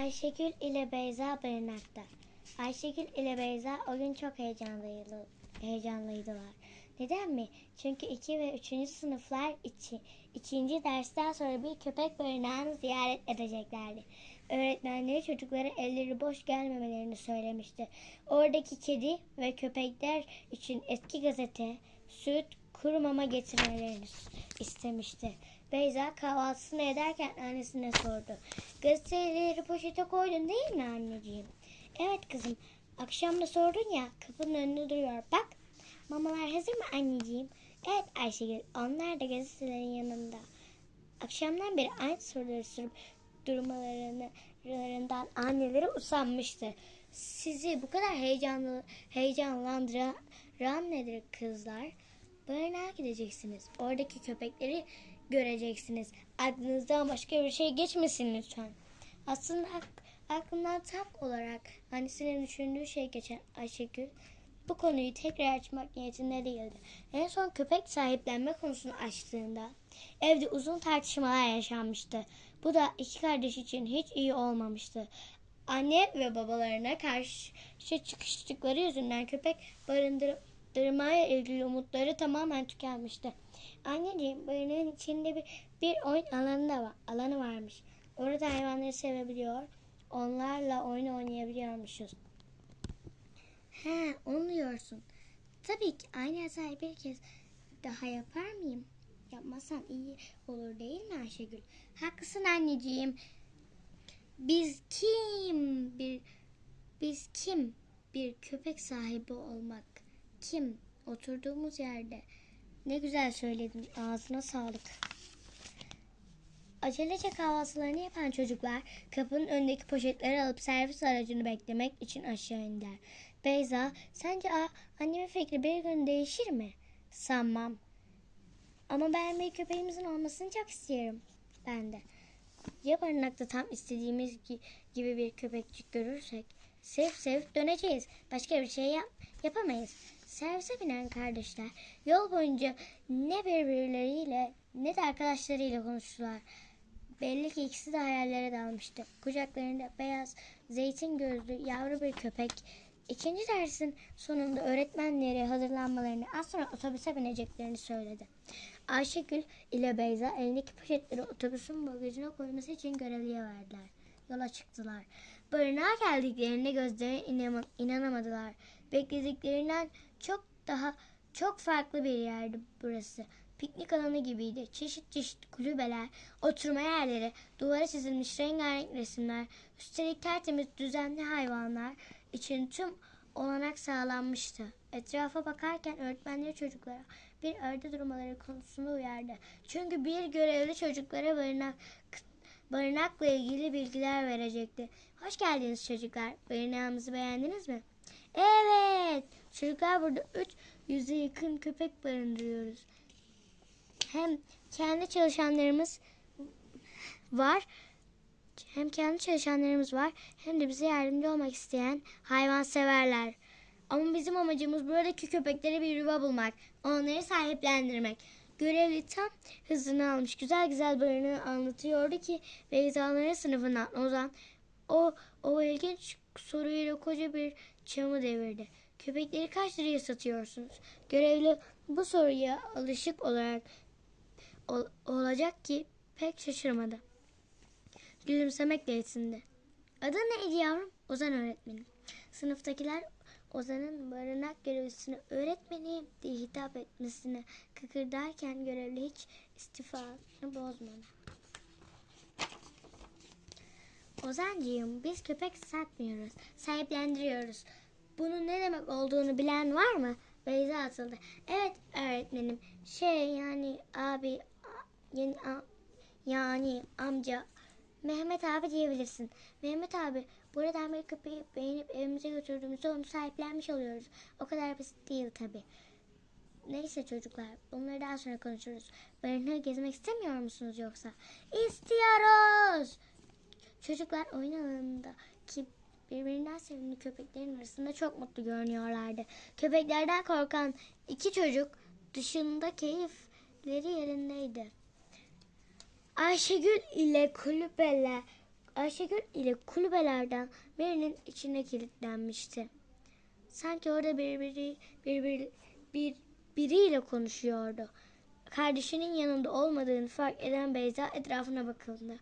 Ayşegül ile Beyza barınakta. Ayşegül ile Beyza o gün çok heyecanlıydı, heyecanlıydılar. Neden mi? Çünkü 2 ve 3. sınıflar için ikinci dersten sonra bir köpek barınağını ziyaret edeceklerdi. Öğretmenleri çocuklara elleri boş gelmemelerini söylemişti. Oradaki kedi ve köpekler için eski gazete, süt, kuru mama getirmelerini istemişti. Beyza kahvaltısını ederken annesine sordu. Gazeteleri poşete koydun değil mi anneciğim? Evet kızım. Akşam da sordun ya kapının önünde duruyor. Bak mamalar hazır mı anneciğim? Evet Ayşegül onlar da gazetelerin yanında. Akşamdan beri aynı soruları sorup durmalarından anneleri usanmıştı. Sizi bu kadar heyecanlı, heyecanlandıran nedir kızlar? Barınağa gideceksiniz. Oradaki köpekleri göreceksiniz. Aklınızdan başka bir şey geçmesin lütfen. Aslında ak- aklımdan tam olarak annesinin düşündüğü şey geçen Ayşegül bu konuyu tekrar açmak niyetinde değildi. En son köpek sahiplenme konusunu açtığında evde uzun tartışmalar yaşanmıştı. Bu da iki kardeş için hiç iyi olmamıştı. Anne ve babalarına karşı çıkıştıkları yüzünden köpek barındırmaya ilgili umutları tamamen tükenmişti. Anneciğim barınağın içinde bir, bir oyun alanı da var, alanı varmış. Orada hayvanları sevebiliyor, onlarla oyun oynayabiliyormuşuz. He, onu diyorsun. Tabii ki aynı hatayı bir kez daha yapar mıyım? Yapmazsan iyi olur değil mi Ayşegül? Haklısın anneciğim. Biz kim bir biz kim bir köpek sahibi olmak kim oturduğumuz yerde ne güzel söyledin ağzına sağlık. Acelece kahvaltılarını yapan çocuklar kapının önündeki poşetleri alıp servis aracını beklemek için aşağı indiler. Beyza, sence a- annemin fikri bir gün değişir mi? Sanmam. Ama ben bir köpeğimizin olmasını çok istiyorum. Ben de. Ya barınakta tam istediğimiz gi- gibi bir köpekçik görürsek? Sevip sevip döneceğiz. Başka bir şey yap yapamayız. Servise binen kardeşler yol boyunca ne birbirleriyle ne de arkadaşlarıyla konuştular. Belli ki ikisi de hayallere dalmıştı. Kucaklarında beyaz, zeytin gözlü yavru bir köpek. İkinci dersin sonunda öğretmenleri hazırlanmalarını az sonra otobüse bineceklerini söyledi. Ayşegül ile Beyza elindeki poşetleri otobüsün bagajına koyması için görevliye verdiler. Yola çıktılar. Barınağa geldiklerinde gözlerine inanamadılar. Beklediklerinden çok daha çok farklı bir yerdi burası. Piknik alanı gibiydi. Çeşit çeşit kulübeler, oturma yerleri, duvara çizilmiş rengarenk resimler, üstelik tertemiz düzenli hayvanlar için tüm olanak sağlanmıştı. Etrafa bakarken öğretmenleri çocuklara bir arada durmaları konusunda uyardı. Çünkü bir görevli çocuklara barınak, barınakla ilgili bilgiler verecekti. Hoş geldiniz çocuklar. Barınağımızı beğendiniz mi? Evet. Çocuklar burada 300'e yakın köpek barındırıyoruz. Hem kendi çalışanlarımız var hem kendi çalışanlarımız var hem de bize yardımcı olmak isteyen hayvanseverler. Ama bizim amacımız buradaki köpeklere bir yuva bulmak, onları sahiplendirmek. Görevli tam hızını almış güzel güzel barınağı anlatıyordu ki Beyza'ların sınıfından Ozan o, o ilginç soruyla koca bir çamı devirdi. Köpekleri kaç liraya satıyorsunuz? Görevli bu soruya alışık olarak ol- olacak ki pek şaşırmadı. Gülümsemekle yetindi. Adı neydi yavrum? Ozan öğretmenim. Sınıftakiler Ozan'ın barınak görevlisine öğretmenim diye hitap etmesine kıkırdarken görevli hiç istifasını bozmadı. Ozancığım biz köpek satmıyoruz, sahiplendiriyoruz. Bunun ne demek olduğunu bilen var mı? Beyza atıldı. Evet öğretmenim. Şey yani abi yani, yani amca Mehmet abi diyebilirsin. Mehmet abi buradan bir köpeği beğenip evimize götürdüğümüzde onu sahiplenmiş oluyoruz. O kadar basit değil tabi. Neyse çocuklar bunları daha sonra konuşuruz. Barınağı gezmek istemiyor musunuz yoksa? İstiyoruz. Çocuklar oyun alanında ki birbirinden sevimli köpeklerin arasında çok mutlu görünüyorlardı. Köpeklerden korkan iki çocuk dışında keyifleri yerindeydi. Ayşegül ile kulübeler Ayşegül ile kulübelerden birinin içine kilitlenmişti. Sanki orada birbiri, birbiri, bir, biriyle konuşuyordu. Kardeşinin yanında olmadığını fark eden Beyza etrafına bakıldı.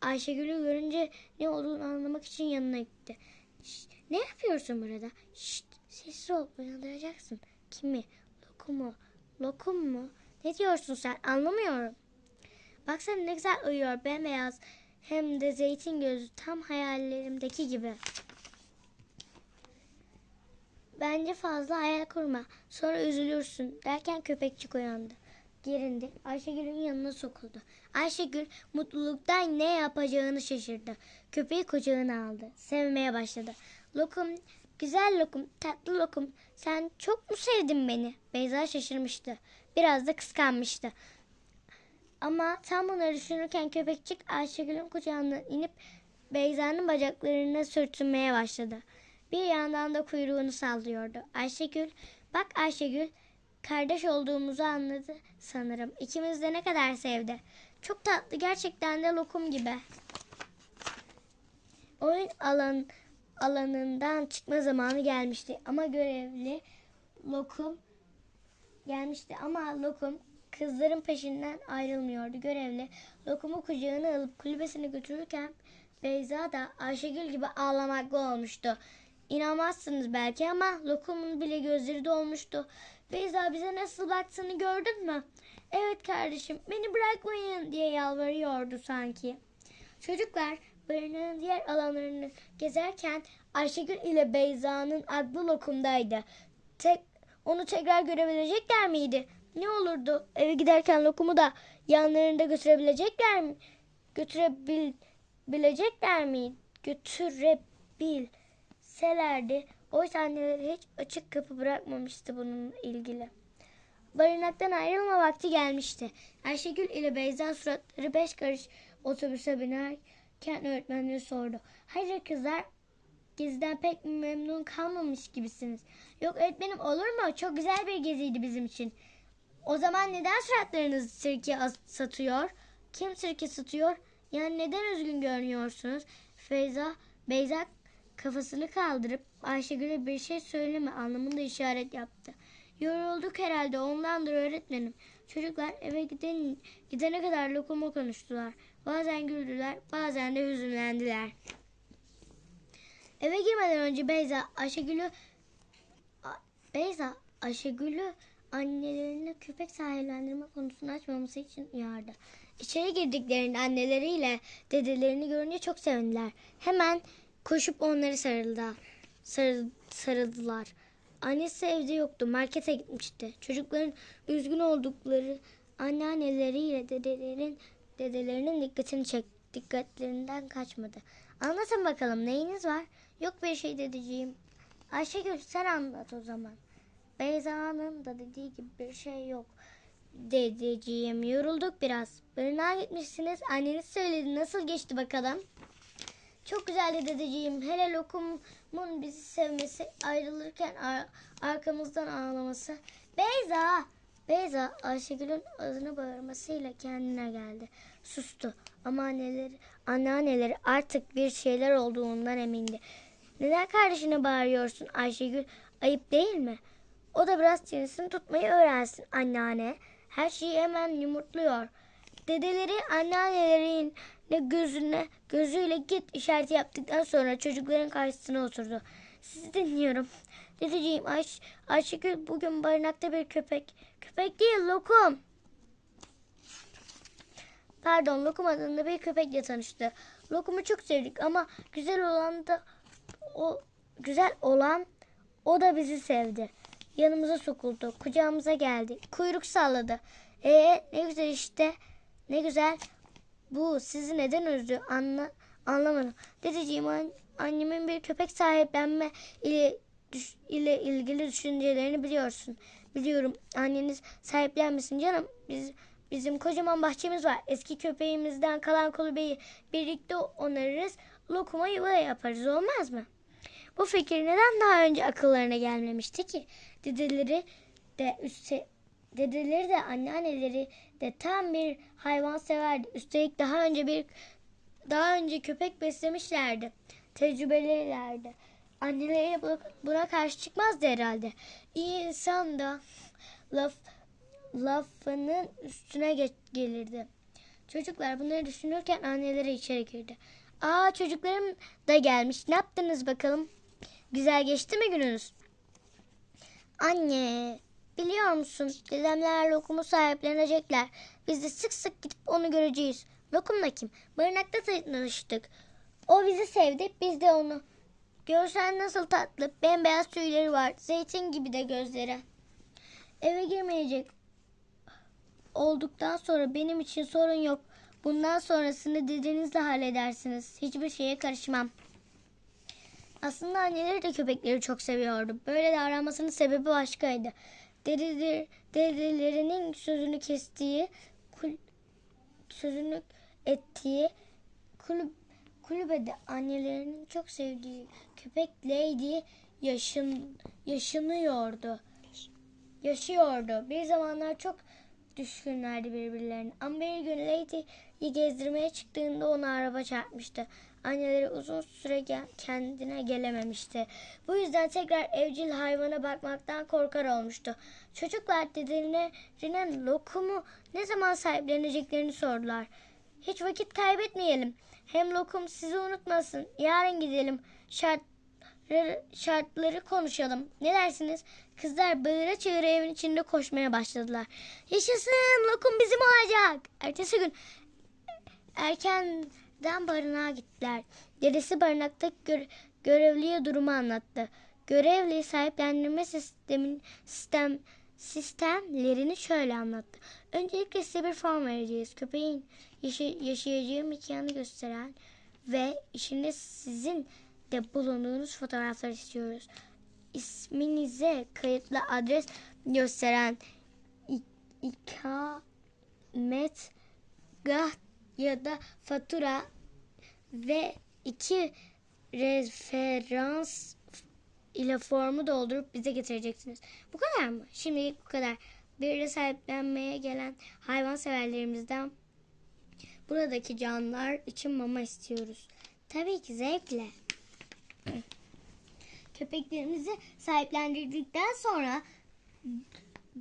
Ayşegül'ü görünce ne olduğunu anlamak için yanına gitti. "Şşt, ne yapıyorsun burada? Şşt, sessiz ol uyandıracaksın. Kimi? Lokum mu? Lokum mu? Ne diyorsun sen? Anlamıyorum. Baksana ne güzel uyuyor bembeyaz. Hem de zeytin gözü tam hayallerimdeki gibi. Bence fazla hayal kurma. Sonra üzülürsün derken köpekçik uyandı. Gerindi. Ayşegül'ün yanına sokuldu. Ayşegül mutluluktan ne yapacağını şaşırdı. Köpeği kucağına aldı. Sevmeye başladı. Lokum, güzel lokum, tatlı lokum. Sen çok mu sevdin beni? Beyza şaşırmıştı. Biraz da kıskanmıştı. Ama tam bunları düşünürken köpekçik Ayşegül'ün kucağından inip Beyza'nın bacaklarına sürtünmeye başladı. Bir yandan da kuyruğunu sallıyordu. Ayşegül, bak Ayşegül, kardeş olduğumuzu anladı sanırım. İkimiz de ne kadar sevdi. Çok tatlı, gerçekten de lokum gibi. Oyun alan alanından çıkma zamanı gelmişti ama görevli lokum gelmişti ama lokum kızların peşinden ayrılmıyordu. Görevli lokumu kucağına alıp kulübesine götürürken Beyza da Ayşegül gibi ağlamaklı olmuştu. İnanmazsınız belki ama lokumun bile gözleri dolmuştu. Beyza bize nasıl baktığını gördün mü? Evet kardeşim beni bırakmayın diye yalvarıyordu sanki. Çocuklar barınağın diğer alanlarını gezerken Ayşegül ile Beyza'nın aklı lokumdaydı. Tek, onu tekrar görebilecekler miydi? Ne olurdu? Eve giderken lokumu da yanlarında götürebilecekler mi? Götürebilecekler mi? Götürebilselerdi. Oysa anneleri hiç açık kapı bırakmamıştı bununla ilgili. Barınaktan ayrılma vakti gelmişti. Ayşegül ile Beyza suratları beş karış otobüse binerken öğretmenleri sordu. Hayır kızlar geziden pek memnun kalmamış gibisiniz. Yok öğretmenim olur mu? Çok güzel bir geziydi bizim için. O zaman neden suratlarınız sirke satıyor? Kim sirke satıyor? Yani neden üzgün görünüyorsunuz? Feyza, Beyza kafasını kaldırıp Ayşegül'e bir şey söyleme anlamında işaret yaptı. Yorulduk herhalde ondandır öğretmenim. Çocuklar eve giden, gidene kadar lokuma konuştular. Bazen güldüler, bazen de hüzünlendiler. Eve girmeden önce Beyza Ayşegül'ü Beyza Ayşegül'ü annelerine köpek sahiplendirme konusunu açmaması için uyardı. İçeri girdiklerinde anneleriyle dedelerini görünce çok sevindiler. Hemen koşup onları sarıldı. Sarı, sarıldılar. Annesi evde yoktu. Markete gitmişti. Çocukların üzgün oldukları anneanneleriyle dedelerin dedelerinin dikkatini çek, dikkatlerinden kaçmadı. Anlatın bakalım neyiniz var? Yok bir şey dedeciğim. Ayşegül sen anlat o zaman. Beyza'nın da dediği gibi bir şey yok. Dedeciğim yorulduk biraz. Barınağa gitmişsiniz. Anneniz söyledi. Nasıl geçti bakalım? Çok güzeldi dedeciğim. Hele lokumun bizi sevmesi, ayrılırken ar- arkamızdan ağlaması. Beyza! Beyza Ayşegül'ün adını bağırmasıyla kendine geldi. Sustu ama anneleri, anneanneleri artık bir şeyler olduğundan emindi. Neden kardeşine bağırıyorsun Ayşegül? Ayıp değil mi? O da biraz çenesini tutmayı öğrensin anneanne. Her şeyi hemen yumurtluyor. Dedeleri anneannelerin ne gözüne gözüyle git işareti yaptıktan sonra çocukların karşısına oturdu. Sizi dinliyorum. Dedeciğim Ayş Ayşegül bugün barınakta bir köpek. Köpek değil lokum. Pardon Lokum adında bir köpekle tanıştı. Lokum'u çok sevdik ama güzel olan da o güzel olan o da bizi sevdi. Yanımıza sokuldu, kucağımıza geldi, kuyruk salladı. E ne güzel işte, ne güzel. Bu sizi neden üzdü anla, anlamadım. Dedeciğim an- annemin bir köpek sahiplenme ile, düş- ile ilgili düşüncelerini biliyorsun. Biliyorum anneniz sahiplenmesin canım. Biz Bizim kocaman bahçemiz var. Eski köpeğimizden kalan kulübeyi birlikte onarırız. Lokuma yuva yaparız olmaz mı? Bu fikir neden daha önce akıllarına gelmemişti ki? Dedeleri de üste, dedeleri de anneanneleri de tam bir hayvan severdi. Üstelik daha önce bir daha önce köpek beslemişlerdi. Tecrübelilerdi. Anneleri bu- buna karşı çıkmazdı herhalde. İyi insan da laf, lafının üstüne geç, gelirdi. Çocuklar bunları düşünürken anneleri içeri girdi. Aa çocuklarım da gelmiş. Ne yaptınız bakalım? Güzel geçti mi gününüz? Anne, biliyor musun? Dedemler lokumu sahiplenecekler. Biz de sık sık gidip onu göreceğiz. Lokum da kim? Barınakta tanıştık. O bizi sevdi, biz de onu. Görsen nasıl tatlı, bembeyaz tüyleri var. Zeytin gibi de gözleri. Eve girmeyecek olduktan sonra benim için sorun yok. Bundan sonrasını dedenizle halledersiniz. Hiçbir şeye karışmam. Aslında anneleri de köpekleri çok seviyordu. Böyle davranmasının sebebi başkaydı. Dedeler, dedelerinin sözünü kestiği, kul, sözünü ettiği kulüp, kulübede annelerinin çok sevdiği köpek Lady yaşın, yaşanıyordu. Yaşıyordu. Bir zamanlar çok düşkünlerdi birbirlerine. Ama bir gün Lady'yi gezdirmeye çıktığında ona araba çarpmıştı. Anneleri uzun süre kendine gelememişti. Bu yüzden tekrar evcil hayvana bakmaktan korkar olmuştu. Çocuklar dedelerine lokumu ne zaman sahipleneceklerini sordular. Hiç vakit kaybetmeyelim. Hem lokum sizi unutmasın. Yarın gidelim. Şart şartları konuşalım. Ne dersiniz? Kızlar bağıra çığıra evin içinde koşmaya başladılar. Yaşasın lokum bizim olacak. Ertesi gün erkenden barınağa gittiler. Dedesi barınakta gö- görevliye durumu anlattı. Görevli sahiplendirme sistemin sistem sistemlerini şöyle anlattı. Öncelikle size bir form vereceğiz. Köpeğin yaşa- yaşayacağı mekanı gösteren ve içinde sizin de bulunduğunuz fotoğraflar istiyoruz. İsminize kayıtlı adres gösteren ik- ikamet gah ya da fatura ve iki referans ile formu doldurup bize getireceksiniz. Bu kadar mı? Şimdilik bu kadar. Bir de sahiplenmeye gelen hayvan severlerimizden buradaki canlılar için mama istiyoruz. Tabii ki zevkle. Köpeklerimizi sahiplendirdikten sonra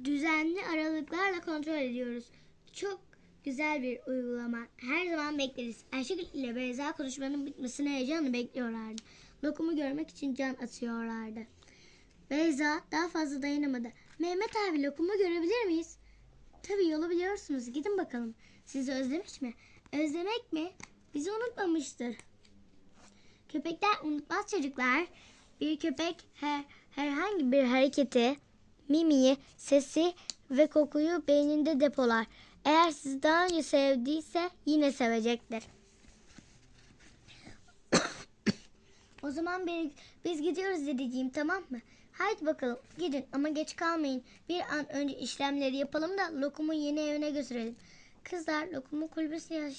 düzenli aralıklarla kontrol ediyoruz. Çok güzel bir uygulama. Her zaman bekleriz. Ayşegül ile Beyza konuşmanın bitmesine heyecanla bekliyorlardı. Lokumu görmek için can atıyorlardı. Beyza daha fazla dayanamadı. Mehmet abi lokumu görebilir miyiz? Tabii yolu biliyorsunuz. Gidin bakalım. Sizi özlemiş mi? Özlemek mi? Bizi unutmamıştır. Köpekler unutmaz çocuklar. Bir köpek her, herhangi bir hareketi, mimiyi, sesi ve kokuyu beyninde depolar. Eğer sizi daha önce sevdiyse yine sevecektir. o zaman bir, biz gidiyoruz dedeciğim tamam mı? Haydi bakalım gidin ama geç kalmayın. Bir an önce işlemleri yapalım da lokumu yeni evine götürelim. Kızlar lokumun kulübesine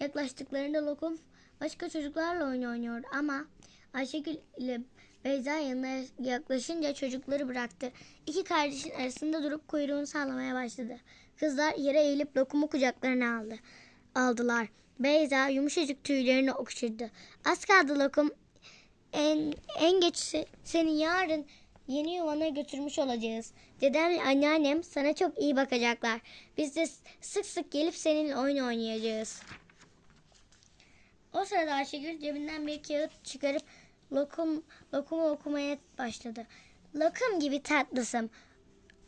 yaklaştıklarında lokum başka çocuklarla oyun oynuyordu ama Ayşegül ile Beyza yanına yaklaşınca çocukları bıraktı. İki kardeşin arasında durup kuyruğunu sallamaya başladı. Kızlar yere eğilip lokumu kucaklarına aldı. Aldılar. Beyza yumuşacık tüylerini okşadı. Az kaldı lokum. En, en geç se- seni yarın yeni yuvana götürmüş olacağız. Dedemle anneannem sana çok iyi bakacaklar. Biz de sık sık gelip seninle oyun oynayacağız. O sırada Ayşegül cebinden bir kağıt çıkarıp lokum, lokumu okumaya başladı. Lokum gibi tatlısın.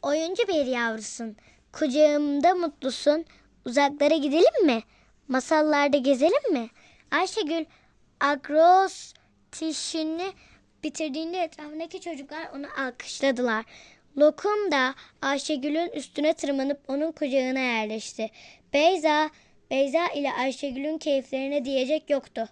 Oyuncu bir yavrusun. Kucağımda mutlusun. Uzaklara gidelim mi? Masallarda gezelim mi? Ayşegül agros tişini bitirdiğinde etrafındaki çocuklar onu alkışladılar. Lokum da Ayşegül'ün üstüne tırmanıp onun kucağına yerleşti. Beyza, Beyza ile Ayşegül'ün keyiflerine diyecek yoktu.